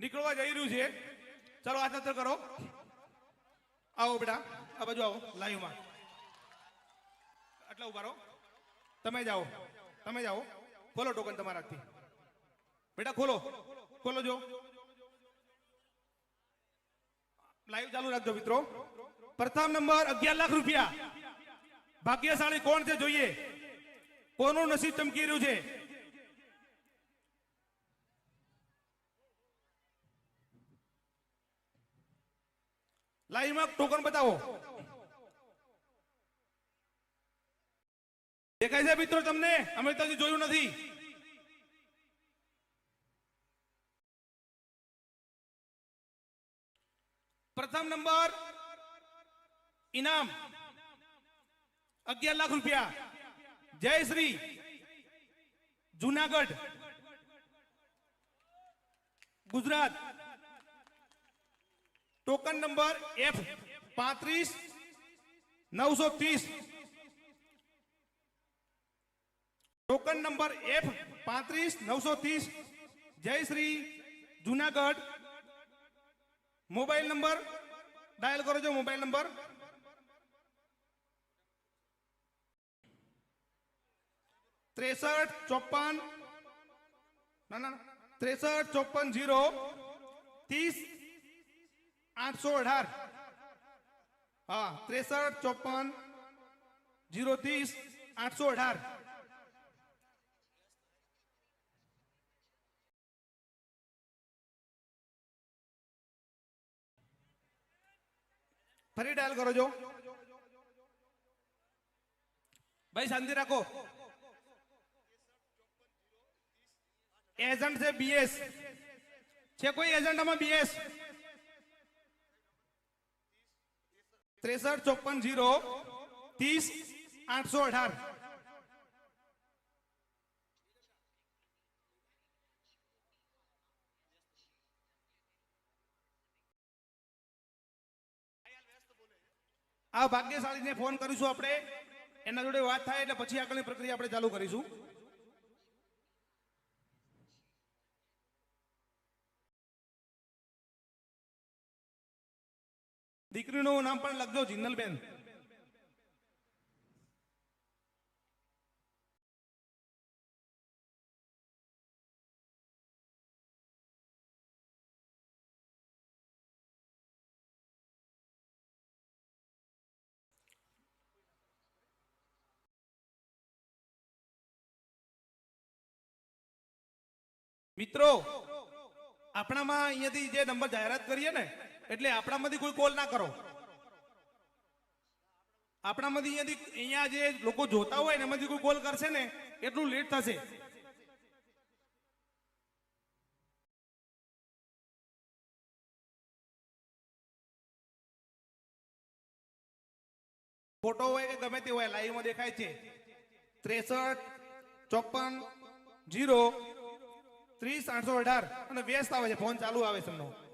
નીકળવા જઈ રહ્યું છે. ચાલો હાથ નતર કરો. આવો બેટા, આ બાજુ આવો લાઈવમાં આટલા ઊભા રહો. તમે જાઓ તમે જાઓ ખોલો ટોકન તમારાથી બેટા, ખોલો. ખોલો જો. લાઈવ ચાલુ રાખજો મિત્રો. પ્રથમ નંબર, અગિયાર લાખ રૂપિયા. ભાગ્યશાળી કોણ છે જોઈએ? કોનું નસીબ ચમકી રહ્યું છે? લાઈવમાં ટોકન બતાવો. દેખાય છે મિત્રો તમને? અમે તો જોયું નથી. પ્રથમ નંબર, ઇનામ. અગિયાર લાખ રૂપિયા. જય Shri Junagadh. Gujarat. Token number F પાંત્રીસ નવસો ત્રીસ. ટોકન નંબર એફ પાંત્રીસ નવસો ત્રીસ. જય Shri Junagadh. Mobile number, dial કરો છો મોબાઈલ નંબર. ત્રેસઠ ચોપન ના ના ત્રેસઠ ચોપન જીરો, ત્રીસ આઠસો અઢાર. હા, ત્રેસઠ, ચોપન, જીરો ત્રીસ, આઠસો અઢાર. ફરી ડાયલ કરો છો ભાઈ, શાંતિ રાખો. એજન્ટ છે બીએસ છે કોઈ એજન્ટ આમાં બીએસ ત્રેસઠ ચોપન જીરો, ત્રીસ આઠસો અઢાર. આ ભાગ્યશાળીને ફોન કરીશું આપણે. એના જોડે વાત થાય એટલે પછી આગળની પ્રક્રિયા આપણે ચાલુ કરીશું. દીકરીનું નામ પણ લખજો જિંદલબેન. મિત્રો આપણામાં અહીંયાથી જે નંબર જાહેરાત કરીએ ને એટલે આપણામાંથી કોઈ કોલ ના કરો. આપણામાંથી અહીંયાથી અહીંયા જે લોકો જોતા હોય ને એમાંથી કોઈ કોલ કરશે ને, એટલું લેટ થશે. ફોટો હોય કે ગમે તે હોય, લાઈવમાં દેખાય છે. ત્રેસઠ, ચોપન, જીરો, ત્રીસ, આઠસો અઢાર. અને વ્યસ્ત આવે છે, ફોન ચાલુ આવે છે એમનો.